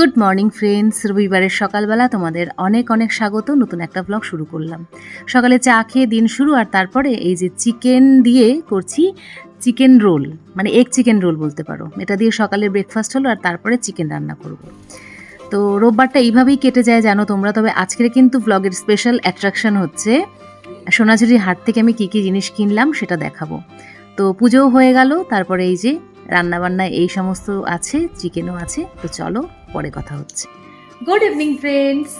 Good morning friends রবিবারের সকালবেলা তোমাদের অনেক অনেক স্বাগত। নতুন একটা ব্লগ শুরু করলাম। সকালে চা খেয়ে দিন শুরু আর তারপরে এই যে চিকেন দিয়ে করছি চিকেন রোল মানে এগ চিকেন রোল বলতে পারো। এটা দিয়ে সকালে ব্রেকফাস্ট হলো আর তারপরে চিকেন রান্না করব। তো রোববারটা এইভাবেই কেটে যায় জানো তোমরা? তবে আজকের কিন্তু ব্লগের স্পেশাল অ্যাট্রাকশন হচ্ছে সোনাঝুরির হাট থেকে আমি কী কী জিনিস কিনলাম সেটা দেখাবো। তো পুজোও হয়ে গেল, তারপরে এই যে রান্নাবান্না এই সমস্ত আছে, চিকেনও আছে, তো চলো পরে কথা হচ্ছে। গুড ইভিনিং ফ্রেন্ডস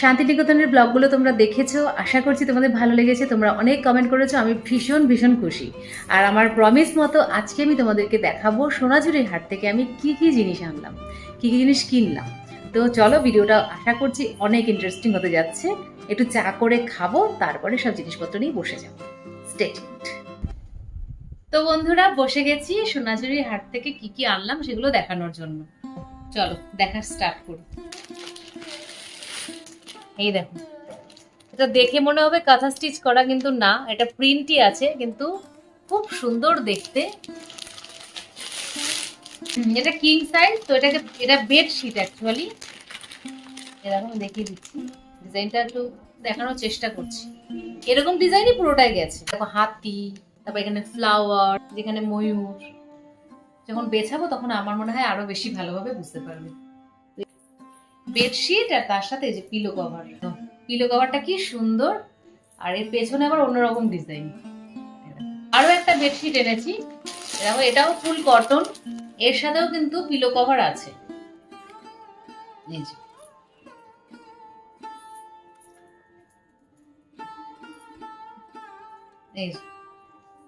শান্তিনিকেতনের ব্লগগুলো তোমরা দেখেছ, আশা করছি তোমাদের ভালো লেগেছে, তোমরা অনেক কমেন্ট করেছ, আমি ভীষণ ভীষণ খুশি। আর আমার প্রমিস মতো আজকে আমি তোমাদেরকে দেখাবো সোনাঝুরির হাট থেকে আমি কি কি জিনিস আনলাম, কি কি জিনিস কিনলাম। তো চলো ভিডিওটা আশা করছি অনেক ইন্টারেস্টিং হতে যাচ্ছে। একটু চা করে খাব, তারপরে সব জিনিসপত্র নিয়ে বসে যাব। স্টেট তো বন্ধুরা, বসে গেছি সোনাঝুরির হাট থেকে কি কি আনলাম সেগুলো দেখানোর জন্য। চলো, দেখা স্টার্ট করি। এই দেখো, এটা দেখে মনে হবে কাঁথা স্টিচ করা কিন্তু না, এটা প্রিন্টই আছে, কিন্তু খুব সুন্দর দেখতে। এটা কিং সাইজ তো এটাকে, এটা বেডশিট অ্যাকচুয়ালি এরকম দেখিয়ে দিচ্ছি। ডিজাইনটা একটু দেখানোর চেষ্টা করছি। এরকম ডিজাইনই পুরোটাই গেছে। দেখো, হাতি তারপর এখানে ফ্লাওয়ার যেখানে ময়ূর। যখন বেছাবো তখন আমার মনে হয় আরও বেশি ভালোভাবে বুঝতে পারবে। বেডশিট আর তার সাথে যে পিলো কভার পিলো কভারটা কি সুন্দর, আর এর পেছনে আবার অন্যরকম ডিজাইন আরও একটা বেডশিট এনেছি। দেখো, এটাও ফুল কটন এর সাথেও কিন্তু পিলো কভার আছে। এই যে।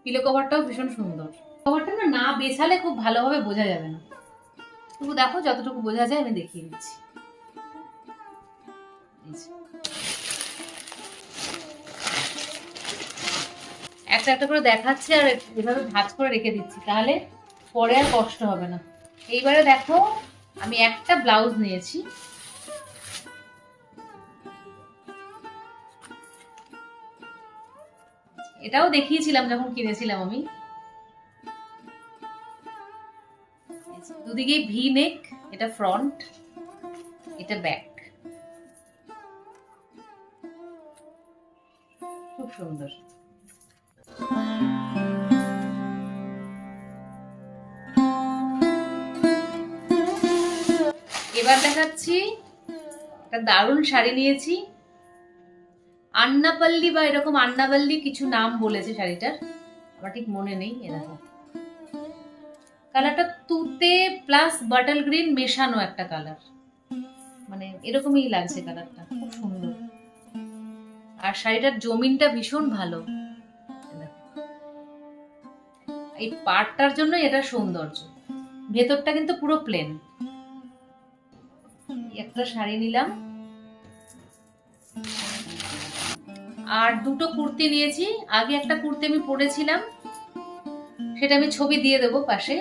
পিলো কভারটাও ভীষণ সুন্দর। কভারটা না না বেছালে খুব ভালোভাবে বোঝা যাবে না। তবু দেখো, যতটুকু বোঝা যায় আমি দেখিয়ে দিচ্ছি। একটা একটা করে দেখাচ্ছি আর এভাবে ভাঁজ করে রেখে দিচ্ছি, তাহলে পরে আর কষ্ট হবে না। এইবারে দেখো, আমি একটা ব্লাউজ নিয়েছি। এটাও দেখিয়েছিলাম যখন কিনেছিলাম আমি। দুদিকে ভি নেক এটা ফ্রন্ট এটা ব্যাক খুব সুন্দর। এবার দেখাচ্ছি, একটা দারুণ শাড়ি নিয়েছি। আন্নাপাল্লি বা এরকম আন্নাপাল্লি কিছু নাম বলেছে শাড়িটার আমার ঠিক মনে নেই এরকম কালারটা তুতে প্লাস বাটল গ্রিন মেশানো একটা কালার। মানে এরকমই লাগছে কালারটা, খুব সুন্দর। আর শাড়িটার জমিনটা ভীষণ ভালো। এই পাটটার জন্য এটা সৌন্দর্য। ভেতরটা কিন্তু পুরো প্লেন একটা শাড়ি নিলাম। আর দুটো কুর্তি নিয়েছি। আগে একটা কুর্তি আমি পরেছিলাম, সেটা আমি ছবি দিয়ে দেবো পাশে।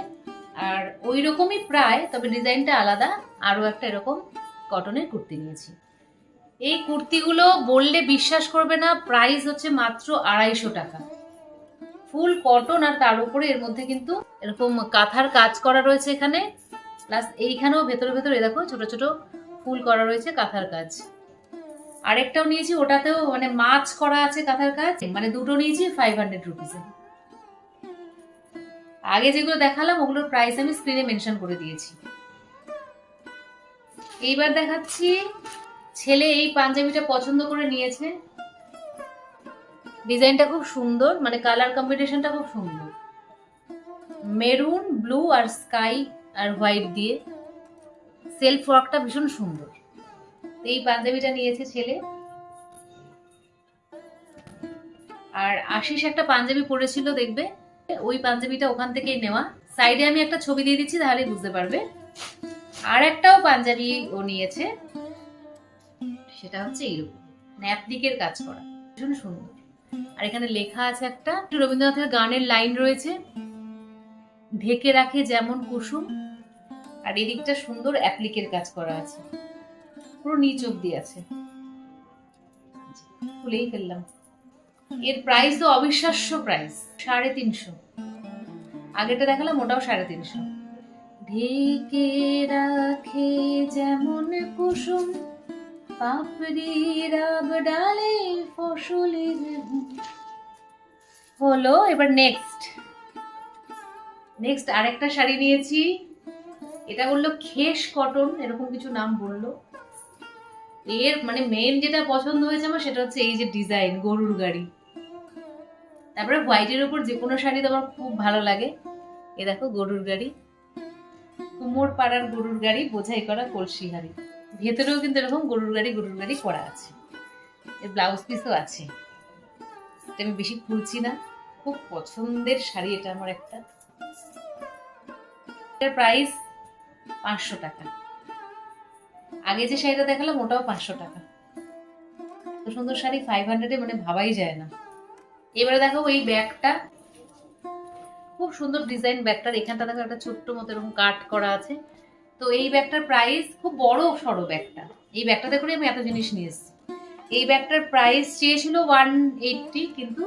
আর ওই রকমই প্রায়, তবে ডিজাইনটা আলাদা, আরও একটা এরকম কটনের কুর্তি নিয়েছি। এই কুর্তিগুলো বললে বিশ্বাস করবে না প্রাইস হচ্ছে মাত্র আড়াইশো টাকা। ফুল কটন আর তার উপরে এর মধ্যে কিন্তু এরকম কাঁথার কাজ করা রয়েছে এখানে। প্লাস এইখানেও ভেতরে ভেতরে দেখো, ছোট ছোট ফুল করা রয়েছে কাঁথার কাজ। আরেকটাও নিয়েছি, ওটাতেও মানে মাছ করা আছে কাঁথার কাজ। মানে দুটো নিয়েছি ফাইভ হান্ড্রেড রুপিসে আগে যেগুলো দেখালাম, ওগুলোর প্রাইস আমি স্ক্রিনে মেনশন করে দিয়েছি। এইবার দেখাচ্ছি, ছেলে এই পাঞ্জাবিটা পছন্দ করে নিয়েছে। ডিজাইনটা খুব সুন্দর মানে কালার কম্বিনেশনটা খুব সুন্দর। মেরুন ব্লু আর স্কাই আর হোয়াইট দিয়ে। সেলফ ওয়ার্কটা ভীষণ সুন্দর। এই পাঞ্জাবিটা নিয়েছে ছেলে। আর আশিস একটা পাঞ্জাবি পরেছিল, দেখবে? ওই পাঞ্জাবিটা ওখান থেকেই নেওয়া। সাইডে আমি একটা ছবি দিয়ে দিচ্ছি তাহলে বুঝতে পারবে। আর একটাও পাঞ্জাবি ও নিয়েছে। সেটা হচ্ছে এইরকম। ন্যাপদিকের কাজ করা। ভীষণ সুন্দর। আর এখানে লেখা আছে একটা, রবীন্দ্রনাথের গানের লাইন রয়েছে। ঢেকে রাখে যেমন কুসুম। আর এদিকটা সুন্দর অ্যাপ্লিকের কাজ করা আছে। পুরো নিচ অব্দি খুলেই ফেললাম। এর প্রাইস তো অবিশ্বাস্য প্রাইস সাড়ে তিনশো। আগেটা দেখালাম, ওটাও সাড়ে তিনশো। ঢেকে রাখে যেমন কুসুম, পাপড়ি রাব ডালে ফসলের হলো এবার নেক্সট নেক্সট আরেকটা শাড়ি নিয়েছি। এটা বলল খেস কটন, এরকম কিছু নাম বলল। এর মানে মেন যেটা পছন্দ হয়েছে আমার সেটা হচ্ছে এই যে ডিজাইন গরুর গাড়ি। তারপরে হোয়াইটের উপর যে কোনো শাড়ি তো আমার খুব ভালো লাগে। এ দেখো গরুর গাড়ি। কুমোর পাড়ার গরুর গাড়ি, বোঝাই করা কলসি হাড়ি ভেতরেও কিন্তু এরকম গরুর গাড়ি গরুর গাড়ি করা আছে। এর ব্লাউজ পিসও আছে। এটা আমি বেশি খুলছি না। খুব পছন্দের শাড়ি এটা আমার একটা। এটার প্রাইস পাঁচশো টাকা। আগে যে শাড়িটা দেখালাম, ওটাও পাঁচশো টাকা। এত সুন্দর শাড়ি ফাইভ হান্ড্রেডে মানে ভাবাই যায় না। এবারে দেখো এই ব্যাগটা। খুব সুন্দর ডিজাইন ব্যাগটার। এখানটা দেখো একটা ছোট্ট মতো এরকম কাট করা আছে। তো এই ব্যাগটার প্রাইস খুব বড় সড়ো ব্যাগটা। এই ব্যাগটাতে করে আমি এত জিনিস নিয়ে এসেছি। এই ব্যাগটার প্রাইস চেয়েছিল ওয়ান এইটটি কিন্তু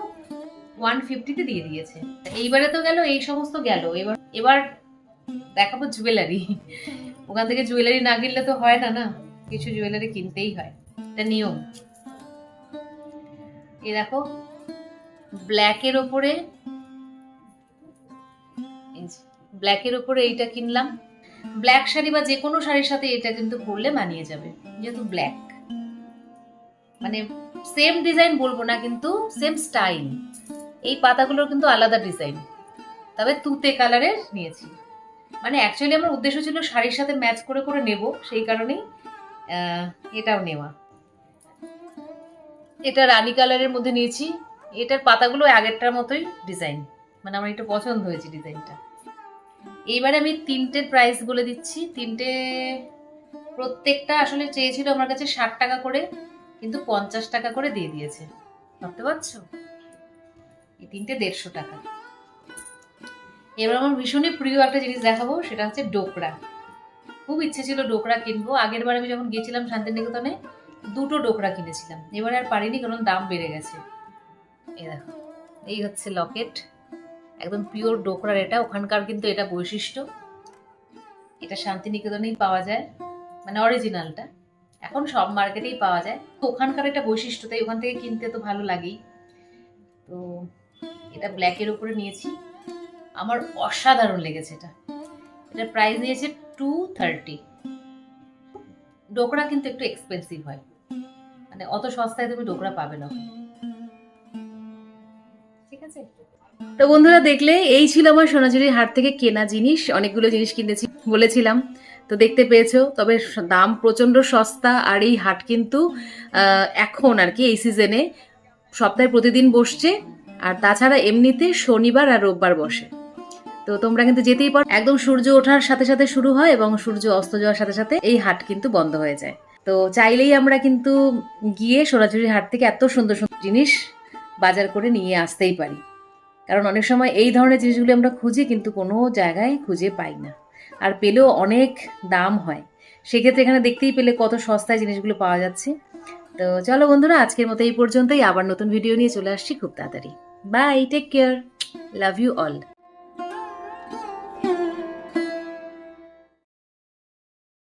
ওয়ান ফিফটিতে দিয়ে দিয়েছে। এইবারে তো গেল, এই সমস্ত গেল। এবার এবার দেখাবো জুয়েলারি ওখান থেকে জুয়েলারি না কিনলে তো হয় না না? কিছু জুয়েলারি কিনতেই হয়। এটা নিয়ম। এই দেখো ব্ল্যাকের ওপরে ব্ল্যাকের ওপরে এইটা কিনলাম। ব্ল্যাক শাড়ি বা যে কোনো শাড়ির সাথে এটা কিন্তু পরলে মানিয়ে যাবে, যেহেতু ব্ল্যাক মানে সেম ডিজাইন বলব না, কিন্তু সেম স্টাইল এই পাতাগুলোর কিন্তু আলাদা ডিজাইন তবে তুতে কালারের নিয়েছি। মানে অ্যাকচুয়ালি আমার উদ্দেশ্য ছিল শাড়ির সাথে ম্যাচ করে করে নেব, সেই কারণেই এটাও নেওয়া। এটা রানী কালারের মধ্যে নিয়েছি। এটার পাতাগুলো আগেরটার মতোই ডিজাইন মানে আমার একটু পছন্দ হয়েছে ডিজাইনটা এইবারে আমি তিনটের প্রাইস বলে দিচ্ছি। তিনটে, প্রত্যেকটা আসলে চেয়েছিল আমার কাছে ষাট টাকা করে, কিন্তু পঞ্চাশ টাকা করে দিয়ে দিয়েছে। ভাবতে পারছ? এই তিনটে দেড়শো টাকা। এবার আমার ভীষণই প্রিয় একটা জিনিস দেখাবো, সেটা হচ্ছে ডোকরা। খুব ইচ্ছে ছিল ডোকরা কিনবো। আগের বার আমি যখন গেছিলাম শান্তিনিকেতনে, দুটো ডোকরা কিনেছিলাম। এবার আর পারিনি, কারণ দাম বেড়ে গেছে। এই দেখো, এই হচ্ছে লকেট। একদম পিওর ডোকরার এটা। ওখানকার কিন্তু এটা বৈশিষ্ট্য। এটা শান্তিনিকেতনেই পাওয়া যায়। মানে অরিজিনালটা। এখন সব মার্কেটেই পাওয়া যায়। তো ওখানকার একটা বৈশিষ্ট্য, তাই ওখান থেকে কিনতে তো ভালো লাগেই। তো এটা ব্ল্যাকের উপরে নিয়েছি। আমার অসাধারণ লেগেছে এটা। এটার প্রাইস নিয়েছে টু থার্টি ডোকরা কিন্তু একটু এক্সপেন্সিভ হয়। মানে অত সস্তায় তুমি ডোকরা পাবে না। ঠিক আছে? তো বন্ধুরা দেখলে, এই ছিল আমার সোনাঝুরির হাট থেকে কেনা জিনিস। অনেকগুলো জিনিস কিনেছি বলেছিলাম। তো দেখতে পেয়েছ, তবে দাম প্রচণ্ড সস্তা আর এই হাট কিন্তু এখন আর কি, এই সিজনে সপ্তাহে প্রতিদিন বসছে। আর তাছাড়া এমনিতে শনিবার আর রোববার বসে। তো তোমরা কিন্তু যেতেই পারো। একদম সূর্য ওঠার সাথে সাথে শুরু হয় এবং সূর্য অস্ত যাওয়ার সাথে সাথে এই হাট কিন্তু বন্ধ হয়ে যায়। তো চাইলেই আমরা কিন্তু গিয়ে সোনাঝুরির হাট থেকে এত সুন্দর সুন্দর জিনিস বাজার করে নিয়ে আসতেই পারি। কারণ অনেক সময় এই ধরনের জিনিসগুলো আমরা খুঁজি কিন্তু কোনো জায়গায় খুঁজে পাই না। আর পেলেও অনেক দাম হয়। সেক্ষেত্রে এখানে দেখতেই পেলে কত সস্তায় জিনিসগুলো পাওয়া যাচ্ছে। তো চলো বন্ধুরা, আজকের মতো এই পর্যন্তই। আবার নতুন ভিডিও নিয়ে চলে আসছি খুব তাড়াতাড়ি। Bye take care love you all